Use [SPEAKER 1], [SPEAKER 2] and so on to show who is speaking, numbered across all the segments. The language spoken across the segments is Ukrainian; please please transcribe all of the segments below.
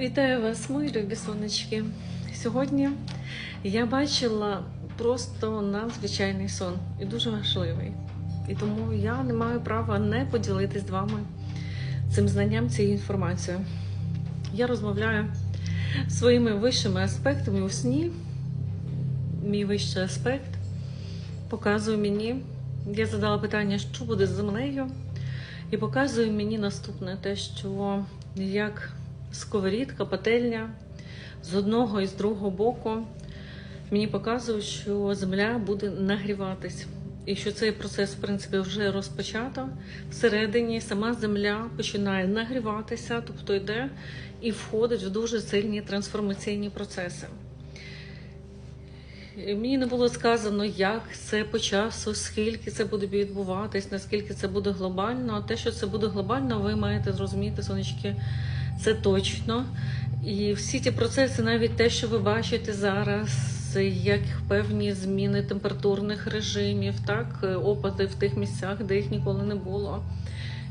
[SPEAKER 1] Вітаю вас, мої любі сонечки. Сьогодні я бачила просто надзвичайний сон і дуже важливий. І тому я не маю права не поділитись з вами цим знанням, цією інформацією. Я розмовляю своїми вищими аспектами у сні. Мій вищий аспект показує мені. Я задала питання, що буде з землею, і показує мені наступне: те, що як сковорідка, пательня з одного і з другого боку мені показує, що земля буде нагріватись. І що цей процес, в принципі, вже розпочато. Всередині сама земля починає нагріватися, тобто йде і входить в дуже сильні трансформаційні процеси. Мені не було сказано, як це по часу, скільки це буде відбуватись, наскільки це буде глобально. А те, що це буде глобально, ви маєте зрозуміти, сонечки, це точно. І всі ті процеси, навіть те, що ви бачите зараз, як певні зміни температурних режимів, так, опади в тих місцях, де їх ніколи не було.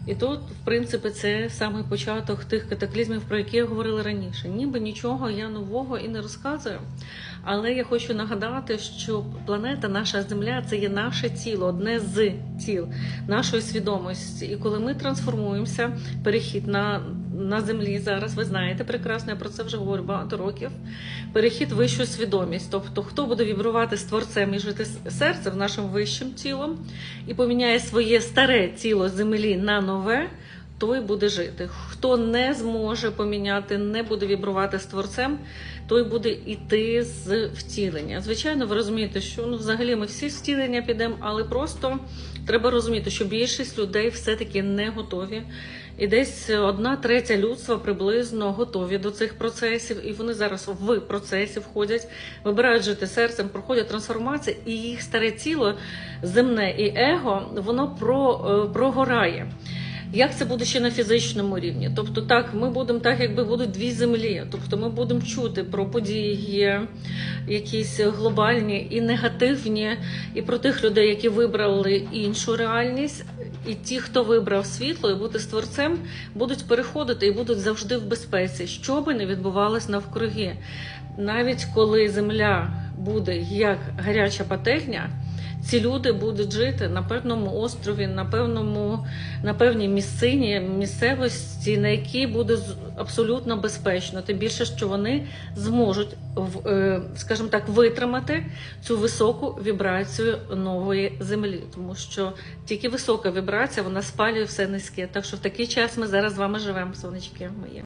[SPEAKER 1] І тут, в принципі, це саме початок тих катаклізмів, про які я говорила раніше. Ніби нічого я нового і не розказую. Але я хочу нагадати, що планета, наша Земля, це є наше тіло, одне з тіл нашої свідомості. І коли ми трансформуємося, перехід на, на землі зараз, ви знаєте прекрасно, я про це вже говорю багато років. Перехід вищу свідомість. Тобто, хто буде вібрувати з творцем і жити серцем, нашим вищим тілом, і поміняє своє старе тіло землі на нове. Той буде жити. Хто не зможе поміняти, не буде вібрувати з творцем, той буде йти з втілення. Звичайно, ви розумієте, що ну, взагалі ми всі з втілення підемо, але просто треба розуміти, що більшість людей все-таки не готові. І десь одна третя людства приблизно готові до цих процесів, і вони зараз в процесі входять, вибирають жити серцем, проходять трансформацію, і їх старе тіло, земне і его, воно про, е, прогорає. Як це буде ще на фізичному рівні? Тобто, так, ми будемо так, якби будуть дві землі. Тобто, ми будемо чути про події, якісь глобальні і негативні, і про тих людей, які вибрали іншу реальність. І ті, хто вибрав світло і бути з творцем, будуть переходити і будуть завжди в безпеці, що би не відбувалось навкруги. Навіть коли земля буде як гаряча пательня, ці люди будуть жити на певному острові, на певному, на певній місцині, місцевості, на якій буде абсолютно безпечно. Тим більше, що вони зможуть, е, скажімо так, витримати цю високу вібрацію нової землі, тому що тільки висока вібрація вона спалює все низьке. Так що в такий час ми зараз з вами живемо, сонечки мої.